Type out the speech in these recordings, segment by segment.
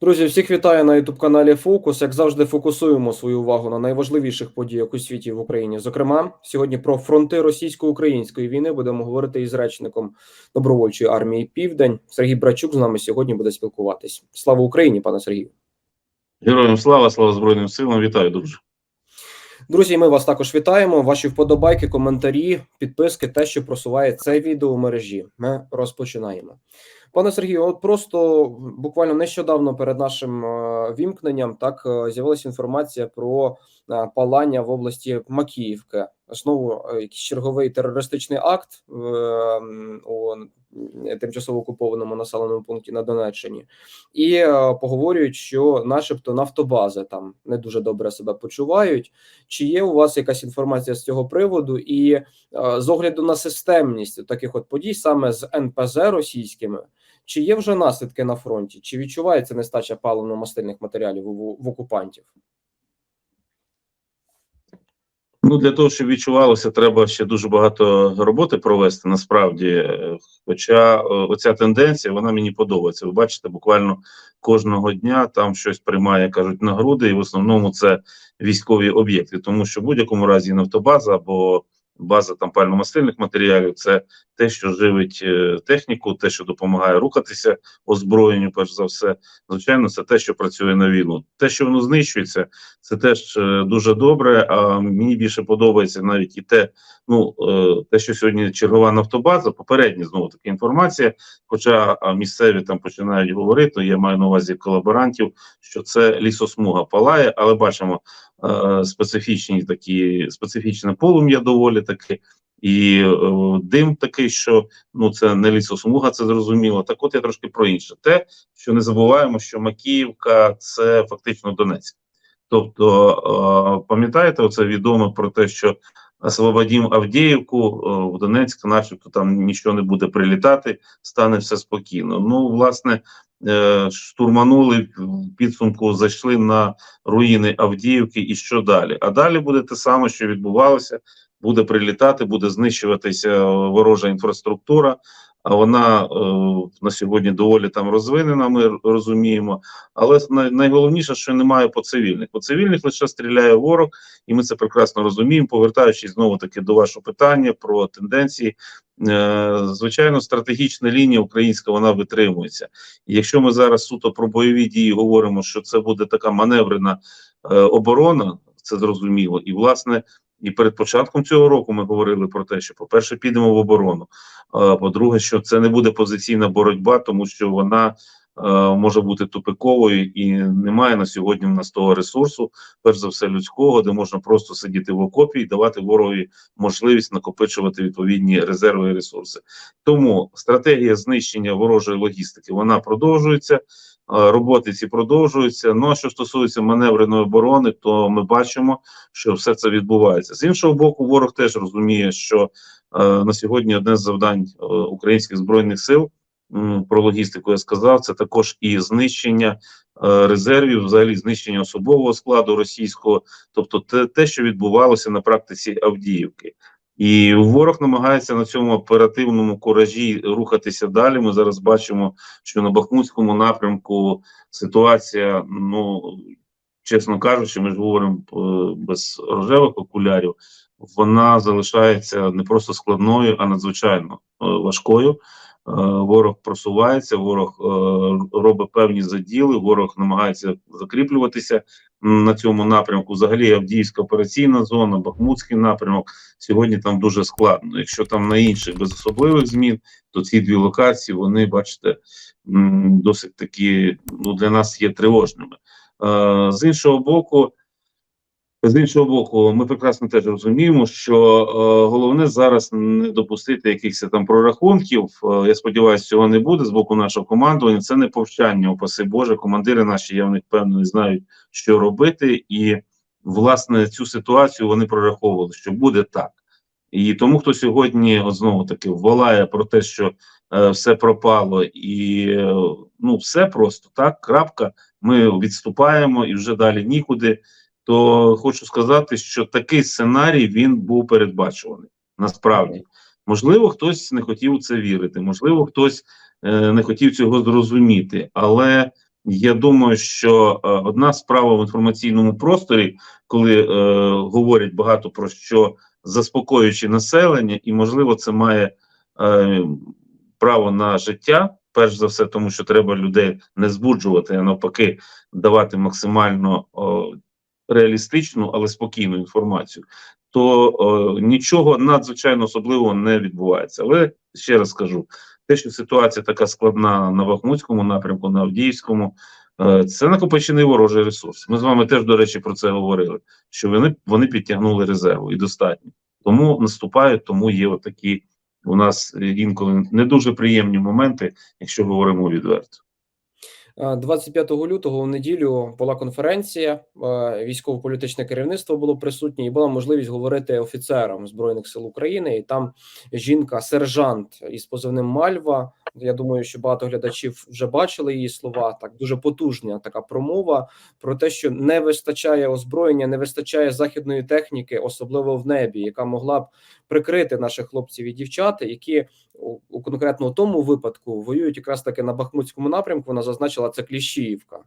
Друзі, всіх вітаю на youtube каналі Фокус. Як завжди, фокусуємо свою увагу на найважливіших подіях у світі в Україні. Зокрема, сьогодні про фронти російсько-української війни будемо говорити із речником добровольчої армії Південь. Сергій Брачук з нами сьогодні буде спілкуватись. Слава Україні, пане Сергію. Героям слава, слава Збройним силам, вітаю, друже. Друзі, ми вас також вітаємо. Ваші вподобайки, коментарі, підписки, те, що просуває це відео у мережі. Ми розпочинаємо. Пане Сергію, от просто буквально нещодавно перед нашим е, вімкненням так е, з'явилася інформація про е, палання в області Макіївки. Знову якийсь черговий терористичний акт е, м, у тимчасово окупованому населеному пункті на Донеччині, і поговорюють, що, начебто, нафтобази там не дуже добре себе почувають. Чи є у вас якась інформація з цього приводу? І з огляду на системність таких от подій, саме з НПЗ російськими, чи є вже наслідки на фронті? Чи відчувається нестача паливно-мастильних матеріалів у, в окупантів? Ну для того, щоб відчувалося, треба ще дуже багато роботи провести. Насправді, хоча е, оця тенденція вона мені подобається. Ви бачите, буквально кожного дня там щось приймає, кажуть, на груди, і в основному це військові об'єкти, тому що в будь-якому разі нафтобаза або база там пально-мастильних матеріалів це те, що живить е, техніку, те, що допомагає рухатися озброєнню, перш за все. Звичайно, це те, що працює на війну. Те, що воно знищується, це теж е, дуже добре. А мені більше подобається навіть і те, ну е, те, що сьогодні чергова нафтобаза, попередня знову таки інформація. Хоча місцеві там починають говорити, я маю на увазі колаборантів, що це лісосмуга палає, але бачимо специфічні такі специфічне полум'я доволі таки. І е, дим такий, що ну це не лісосмуга, це зрозуміло. Так, от я трошки про інше. Те, що не забуваємо, що Макіївка це фактично Донецьк. Тобто, е, пам'ятаєте, оце відомо про те, що освободім Авдіївку е, в Донецьк, начебто там нічого не буде прилітати, стане все спокійно. Ну, власне, е, штурманули в підсумку, зайшли на руїни Авдіївки, і що далі? А далі буде те саме, що відбувалося. Буде прилітати, буде знищуватися ворожа інфраструктура. А вона е, на сьогодні доволі там розвинена. Ми розуміємо. Але найголовніше, що немає по цивільних. По цивільних лише стріляє ворог, і ми це прекрасно розуміємо. Повертаючись знову таки до вашого питання про тенденції. Е, звичайно, стратегічна лінія українська вона витримується. Якщо ми зараз суто про бойові дії говоримо, що це буде така маневрена е, оборона, це зрозуміло. І власне. І перед початком цього року ми говорили про те, що, по-перше, підемо в оборону. А по-друге, що це не буде позиційна боротьба, тому що вона е, може бути тупиковою і немає на сьогодні в нас того ресурсу, перш за все людського, де можна просто сидіти в окопі і давати ворогові можливість накопичувати відповідні резерви і ресурси. Тому стратегія знищення ворожої логістики вона продовжується. Е, Роботи ці продовжуються. Ну а що стосується маневреної оборони, то ми бачимо, що все це відбувається. З іншого боку, ворог теж розуміє, що е, на сьогодні одне з завдань е, українських збройних сил про логістику я сказав, це також і знищення резервів, взагалі знищення особового складу російського, тобто те, те, що відбувалося на практиці Авдіївки. І ворог намагається на цьому оперативному куражі рухатися далі. Ми зараз бачимо, що на Бахмутському напрямку ситуація, ну чесно кажучи, ми ж говоримо е, без рожевих окулярів. Вона залишається не просто складною, а надзвичайно е, важкою. Е, Ворог просувається, ворог робить певні заділи, ворог намагається закріплюватися на цьому напрямку. Взагалі, Авдіївська операційна зона, Бахмутський напрямок. Сьогодні там дуже складно. Якщо там на інших без особливих змін, то ці дві локації вони, бачите, досить такі ну для нас є тривожними. Е, З іншого боку. З іншого боку, ми прекрасно теж розуміємо, що е, головне зараз не допустити якихось там прорахунків. Е, я сподіваюся, цього не буде з боку нашого командування. Це не повчання, упаси Боже. Командири наші, я в них певно, не знають, що робити, і власне цю ситуацію вони прораховували, що буде так. І тому, хто сьогодні знову таки волає про те, що е, все пропало, і е, ну все просто так. Крапка. Ми відступаємо і вже далі нікуди то хочу сказати, що такий сценарій він був передбачуваний. Насправді, можливо, хтось не хотів у це вірити, можливо, хтось е, не хотів цього зрозуміти, але Я думаю, що е, одна справа в інформаційному просторі, коли е, говорять багато про що заспокоюючи населення, і можливо, це має е, право на життя. Перш за все, тому що треба людей не збуджувати, а навпаки, давати максимально о, реалістичну, але спокійну інформацію. То о, нічого надзвичайно особливого не відбувається. Але ще раз скажу: те, що ситуація така складна на Бахмутському напрямку, на Авдіївському, е, це накопичений ворожий ресурс. Ми з вами теж, до речі, про це говорили. Що вони вони підтягнули резерву і достатньо. Тому наступають, тому є отакі у нас е, інколи не дуже приємні моменти, якщо говоримо відверто. Е, 25 лютого в неділю була конференція. е, Військово-політичне керівництво було присутнє, і була можливість говорити офіцерам збройних сил України. І там жінка, сержант із позивним Мальва. Я думаю, що багато глядачів вже бачили її слова. Так дуже потужна така промова про те, що не вистачає озброєння, не вистачає західної техніки, особливо в небі, яка могла б прикрити наших хлопців і дівчат, які у, у тому випадку воюють якраз таки на Бахмутському напрямку. Вона зазначила це Кліщіївка.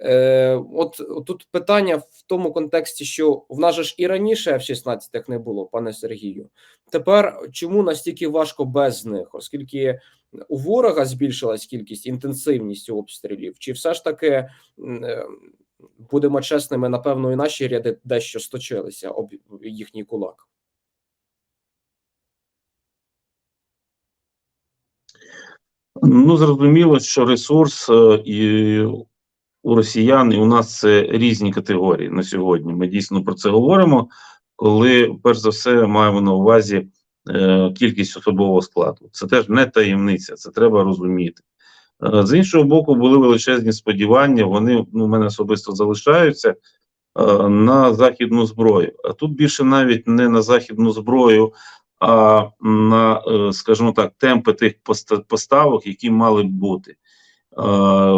Е, от тут питання в тому контексті, що в нас же ж і раніше F-16 не було, пане Сергію. Тепер чому настільки важко без них, оскільки у ворога збільшилась кількість інтенсивність обстрілів, чи все ж таки е, будемо чесними, напевно, і наші ряди дещо сточилися об їхній кулак. Ну, зрозуміло, що ресурс е, і у росіян, і у нас це різні категорії на сьогодні. Ми дійсно про це говоримо, коли, перш за все, маємо на увазі е, кількість особового складу. Це теж не таємниця, це треба розуміти. Е, з іншого боку, були величезні сподівання, вони ну, у мене особисто залишаються на західну зброю. А тут більше навіть не на західну зброю, а на, е, скажімо так, темпи тих поста- поставок, які мали б бути.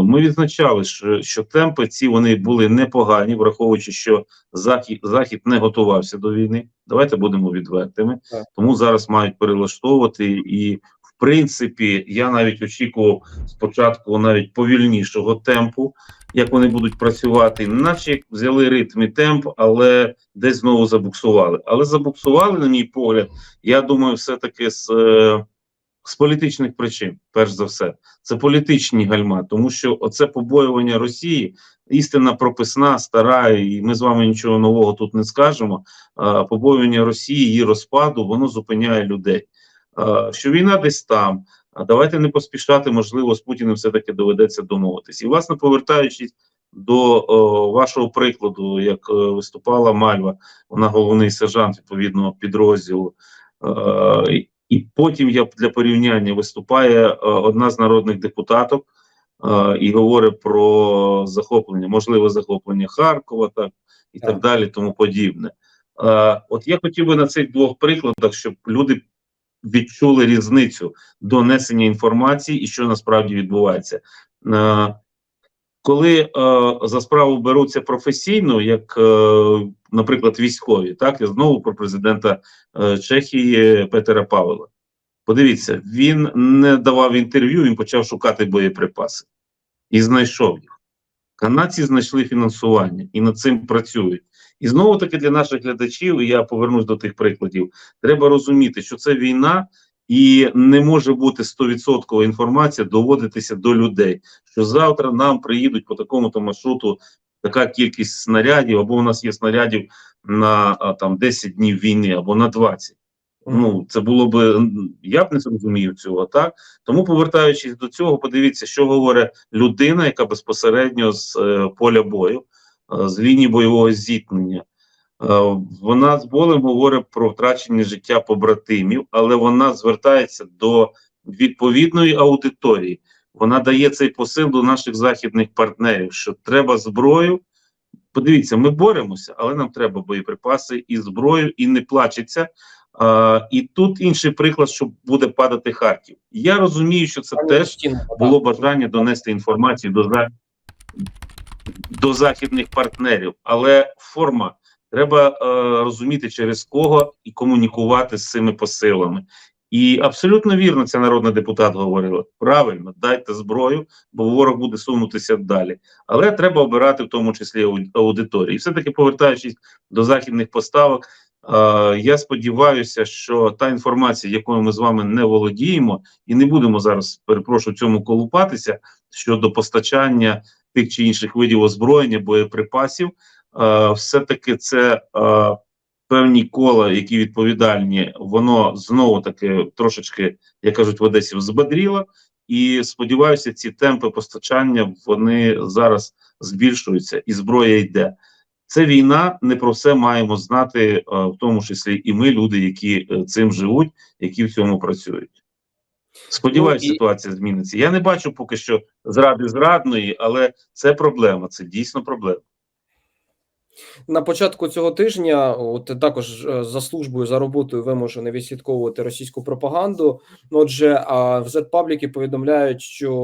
Ми відзначали, що, що темпи ці вони були непогані, враховуючи, що захід, захід не готувався до війни. Давайте будемо відвертими. Так. Тому зараз мають перелаштовувати. І, принципі, я навіть очікував спочатку навіть повільнішого темпу, як вони будуть працювати, наче взяли ритм і темп, але десь знову забуксували. Але забуксували, на мій погляд, я думаю, все-таки з, е, з політичних причин, перш за все, це політичні гальма, тому що оце побоювання Росії, істина прописна, стара, і ми з вами нічого нового тут не скажемо. Побоювання Росії, її розпаду, воно зупиняє людей. А, що війна десь там. А давайте не поспішати, можливо, з Путіним все-таки доведеться домовитись. І, власне, повертаючись до о, вашого прикладу, як е, виступала Мальва, вона головний сержант відповідного підрозділу. Е, і потім я для порівняння виступає е, одна з народних депутаток е, і говорить про захоплення, можливе захоплення Харкова, так і так, Так. далі, тому подібне. Е, от я хотів би на цих двох прикладах, щоб люди відчули різницю до несення інформації і що насправді відбувається. Е, коли е, за справу беруться професійно, як, е, наприклад, військові, так я знову про президента Чехії Петера Павела. Подивіться, він не давав інтерв'ю, він почав шукати боєприпаси і знайшов їх. Канадці знайшли фінансування і над цим працюють. І знову таки для наших глядачів, і я повернусь до тих прикладів, треба розуміти, що це війна, і не може бути 100% інформація доводитися до людей, що завтра нам приїдуть по такому-то маршруту така кількість снарядів, або у нас є снарядів на а, там 10 днів війни, або на 20. Ну, це було б я б не зрозумів цього, так? Тому, повертаючись до цього, подивіться, що говорить людина, яка безпосередньо з е, поля бою, з лінії бойового зіткнення. Е, Вона з болем говорить про втрачення життя побратимів, але вона звертається до відповідної аудиторії. Вона дає цей посил до наших західних партнерів, що треба зброю. Подивіться, ми боремося, але нам треба боєприпаси і зброю, і не плачеться. А, і тут інший приклад, що буде падати Харків. Я розумію, що це теж було бажання донести інформацію до, до західних партнерів, але форма треба е, розуміти, через кого і комунікувати з цими посилами. І абсолютно вірно ця народна депутат говорила: правильно, дайте зброю, бо ворог буде сунутися далі. Але треба обирати в тому числі ауд- аудиторії. І все-таки повертаючись до західних поставок, е, я сподіваюся, що та інформація, якою ми з вами не володіємо, і не будемо зараз, перепрошую, цьому колупатися щодо постачання тих чи інших видів озброєння, боєприпасів, е, все-таки це. Е, Певні кола, які відповідальні, воно знову таки трошечки, як кажуть в Одесі, взбадріло. І сподіваюся, ці темпи постачання вони зараз збільшуються, і зброя йде. Це війна. Не про все маємо знати, е, в тому числі і ми, люди, які цим живуть, які в цьому працюють. Сподіваюся, Ну, і- ситуація зміниться. Я не бачу поки що зради зрадної, але це проблема. Це дійсно проблема. На початку цього тижня, от також е, за службою за роботою вимушений відслідковувати російську пропаганду. Ну, Отже, а в Z-пабліки повідомляють, що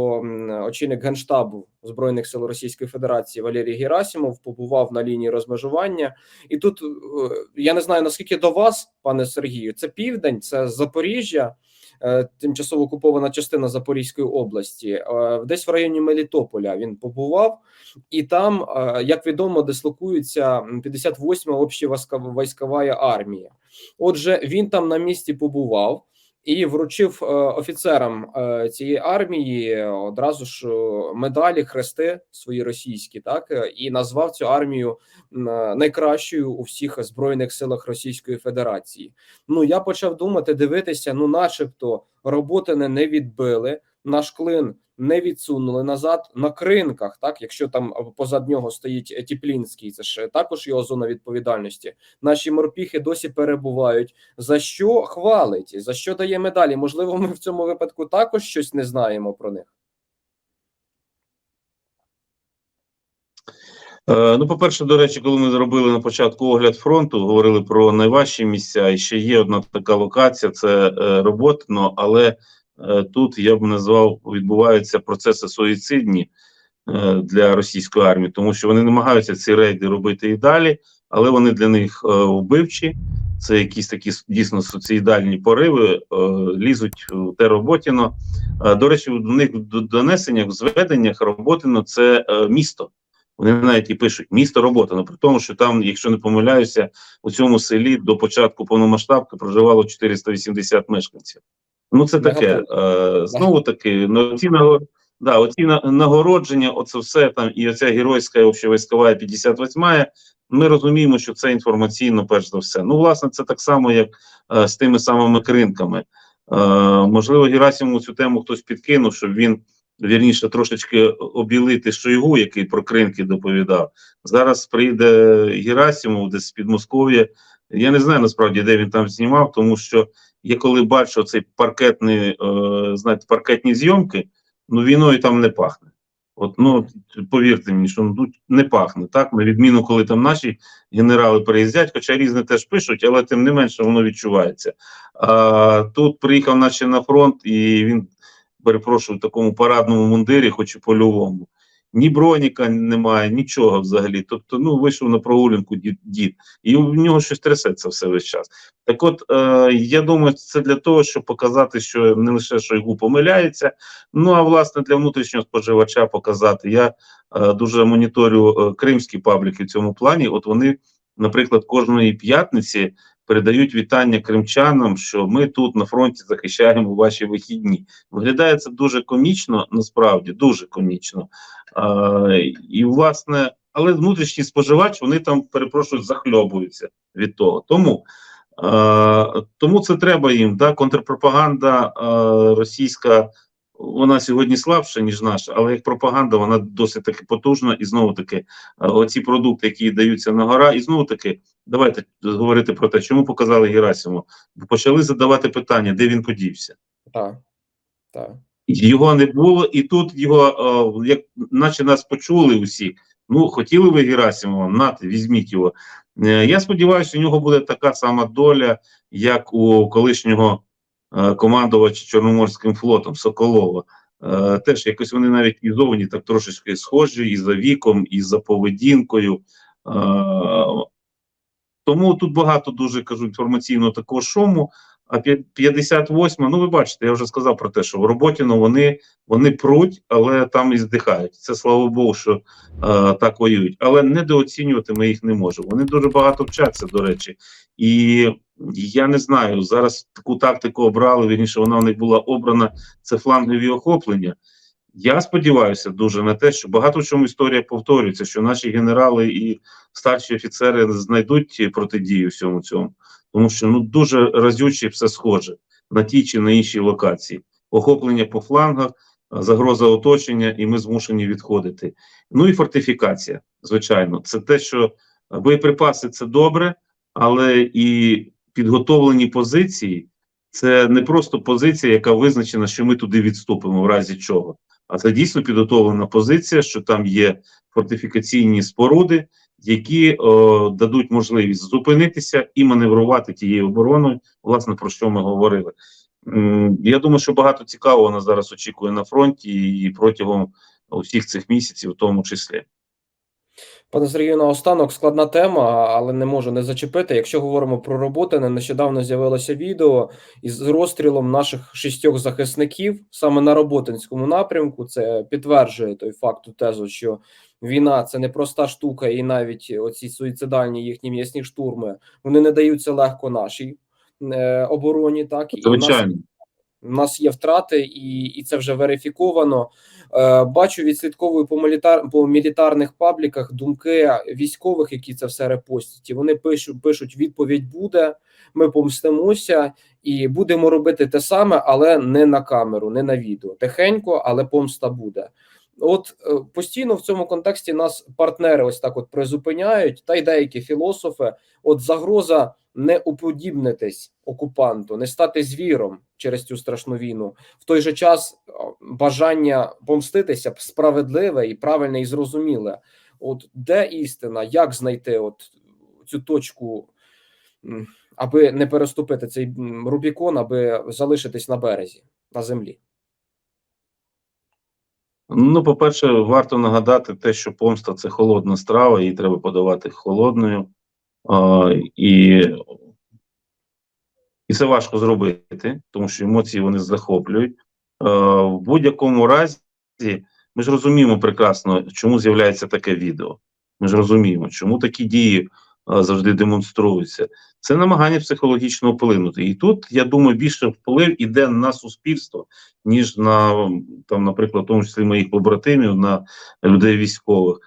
очільник генштабу збройних сил Російської Федерації Валерій Герасимов побував на лінії розмежування. І тут е, я не знаю наскільки до вас, пане Сергію, це південь, це Запоріжжя. Е, Тимчасово окупована частина Запорізької області, Е, десь в районі Мелітополя він побував, і там, е, як відомо, дислокується м, 58-ма общевійськова армія. Отже, він там на місці побував і вручив е, офіцерам е, цієї армії одразу ж е, медалі, хрести свої російські, так і назвав цю армію найкращою у всіх збройних силах Російської Федерації. Ну я почав думати, дивитися, ну, начебто, роботи не відбили, наш клин не відсунули назад на кринках. Так, якщо там позад нього стоїть Тіплінський, це ж також його зона відповідальності. Наші морпіхи досі перебувають. За що хвалить? За що дає медалі? Можливо, ми в цьому випадку також щось не знаємо про них. Е, ну, по-перше, до речі, коли ми зробили на початку огляд фронту, говорили про найважчі місця. І ще є одна така локація: це е, Роботино, але е, тут я б назвав відбуваються процеси суїцидні е, для російської армії, тому що вони намагаються ці рейди робити і далі, але вони для них е, вбивчі. Це якісь такі дійсно суїцидальні пориви, е, лізуть в те Роботіно. Е, до речі, в них в донесеннях, в зведеннях Роботино це е, місто. Вони навіть і пишуть місто робота. При тому, що там, якщо не помиляюся, у цьому селі до початку повномасштабки проживало 480 мешканців. Ну це таке. Е, знову таки, ну ці да, оці нагородження, оце все там, і оця геройська общевійськова 58 Ми розуміємо, що це інформаційно, перш за все. Ну, власне, це так само, як е, з тими самими кринками. Е, можливо, Герасимову цю тему хтось підкинув, щоб він вірніше трошечки обілити Шойгу, який про кринки доповідав. Зараз прийде Герасимов десь з Підмосков'я. Я не знаю насправді, де він там знімав, тому що я коли бачу цей паркетний, е, знаєте, паркетні зйомки, ну війною там не пахне. От, ну повірте мені, що ну, не пахне так. На відміну, коли там наші генерали приїздять, хоча різне теж пишуть, але тим не менше воно відчувається. А тут приїхав, наче на фронт, і він перепрошую, в такому парадному мундирі, хоч і польовому. Ні броніка немає, нічого взагалі. Тобто, ну вийшов на прогулянку дід, дід і в нього щось трясеться все весь час. Так, от е, я думаю, це для того, щоб показати, що не лише Шойгу помиляється, ну а власне для внутрішнього споживача показати. Я е, дуже моніторю е, кримські пабліки в цьому плані. От вони, наприклад, кожної п'ятниці передають вітання кримчанам, що ми тут на фронті захищаємо ваші вихідні. Виглядає це дуже комічно, насправді дуже комічно. Е, і власне, але внутрішній споживач вони там перепрошую захльобуються від того. Тому е, тому це треба їм. Да? Контрпропаганда е, російська. Вона сьогодні слабша, ніж наша, але як пропаганда, вона досить таки потужна. І знову таки, е, оці продукти, які даються на гора, і знову таки, давайте говорити про те, чому показали Герасиму. Почали задавати питання, де він подівся. Так, так. Його не було, і тут його, е, як наче нас почули усі. Ну, хотіли ви Герасимова, нате, візьміть його. Е, я сподіваюся, у нього буде така сама доля, як у колишнього командувача Чорноморським флотом Соколова. Е, теж якось вони навіть і зовні так трошечки схожі, і за віком, і за поведінкою. Е, тому тут багато дуже кажу інформаційно такого шуму. А п'я- 58, ну ви бачите, я вже сказав про те, що в роботі ну, вони, вони пруть, але там і здихають. Це слава Богу, що е, так воюють. Але недооцінювати ми їх не можемо. Вони дуже багато вчаться, до речі. І я не знаю, зараз таку тактику обрали, вірніше, вона в них була обрана, це флангові охоплення. Я сподіваюся дуже на те, що багато в чому історія повторюється, що наші генерали і старші офіцери знайдуть протидію всьому цьому, тому що ну дуже разюче все схоже на тій чи на іншій локації. Охоплення по флангах, загроза оточення, і ми змушені відходити. Ну і фортифікація, звичайно, це те, що боєприпаси це добре, але і підготовлені позиції це не просто позиція, яка визначена, що ми туди відступимо в разі чого. А це дійсно підготовлена позиція, що там є фортифікаційні споруди, які о, дадуть можливість зупинитися і маневрувати тією обороною, власне, про що ми говорили. Я думаю, що багато цікавого нас зараз очікує на фронті і протягом усіх цих місяців, в тому числі. Пане Сергію, наостанок складна тема, але не можу не зачепити. Якщо говоримо про роботи, не нещодавно з'явилося відео із розстрілом наших шістьох захисників саме на роботинському напрямку. Це підтверджує той факт, тезу, що війна це не проста штука, і навіть оці суїцидальні їхні м'ясні штурми вони не даються легко нашій е, обороні. Так і Звичайно. У нас є втрати, і, і це вже верифіковано. Е, бачу, відслідковую по мілітар по мілітарних пабліках думки військових, які це все репостять. І вони пишуть, пишуть: відповідь буде. Ми помстимося і будемо робити те саме, але не на камеру, не на відео. Тихенько, але помста буде. От е, постійно в цьому контексті нас партнери ось так от призупиняють, та й деякі філософи. От загроза не уподібнитись окупанту, не стати звіром через цю страшну війну. В той же час бажання помститися справедливе і правильне і зрозуміле. От де істина, як знайти от цю точку, аби не переступити цей Рубікон, аби залишитись на березі, на землі. Ну, по-перше, варто нагадати те, що помста це холодна страва, її треба подавати холодною. А, і, і це важко зробити, тому що емоції вони захоплюють. А, в будь-якому разі, ми ж розуміємо прекрасно, чому з'являється таке відео. Ми ж розуміємо, чому такі дії завжди демонструються. Це намагання психологічно вплинути. І тут, я думаю, більше вплив іде на суспільство, ніж на там, наприклад, в тому числі моїх побратимів, на людей військових.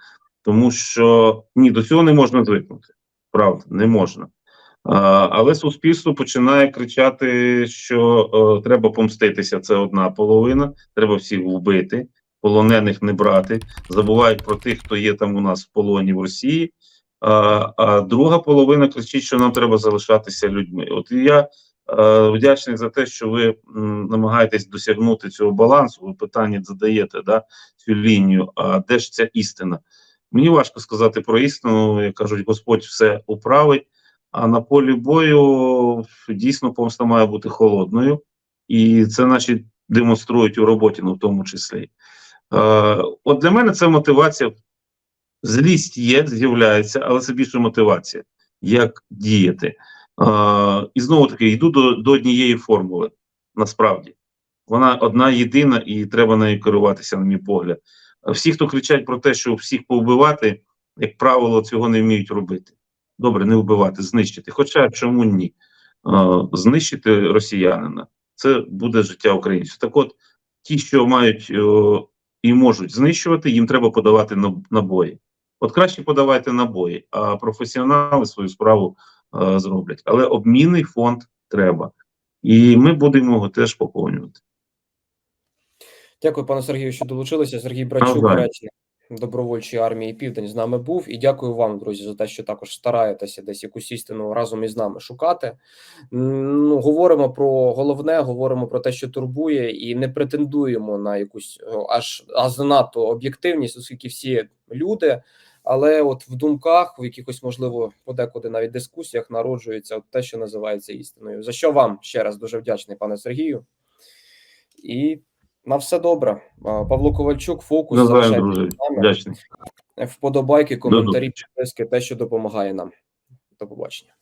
Тому що ні, до цього не можна звикнути. Правда, не можна. Але суспільство починає кричати, що е, треба помститися. Це одна половина, треба всіх вбити, полонених не брати. Забувають про тих, хто є там у нас в полоні в Росії. А, а друга половина кричить, що нам треба залишатися людьми. От я е, вдячний за те, що ви м, намагаєтесь досягнути цього балансу. Ви питання задаєте да, цю лінію. А де ж ця істина? Мені важко сказати про істину, як кажуть, Господь все управить. А на полі бою дійсно помста має бути холодною, і це наші демонструють у роботі, ну в тому числі. Е, от для мене це мотивація. Злість є, з'являється, але це більше мотивація, як діяти. Е, і знову таки йду до, до однієї формули. Насправді, вона одна єдина, і треба нею керуватися, на мій погляд. Всі, хто кричать про те, що всіх повбивати, як правило, цього не вміють робити. Добре, не вбивати, знищити. Хоча чому ні? Е, знищити росіянина це буде життя українців. Так от, ті, що мають е, і можуть знищувати, їм треба подавати наб- набої. От краще подавайте набої, а професіонали свою справу е, зроблять. Але обмінний фонд треба. І ми будемо його теж поповнювати. Дякую, пане Сергію, що долучилися. Сергій Брачук, Ага. Добровольчої армії Південь з нами був. І дякую вам, друзі, за те, що також стараєтеся десь якусь істину разом із нами шукати. Ну, говоримо про головне, говоримо про те, що турбує, і не претендуємо на якусь аж аж занадто об'єктивність, оскільки всі люди. Але от в думках, в якихось можливо подекуди навіть дискусіях народжується от те, що називається істиною. За що вам ще раз дуже вдячний, пане Сергію. І на все добре. Павло Ковальчук, фокус друзі. Вдячний. Вподобайки, коментарі, підписки, те, що допомагає нам. До побачення.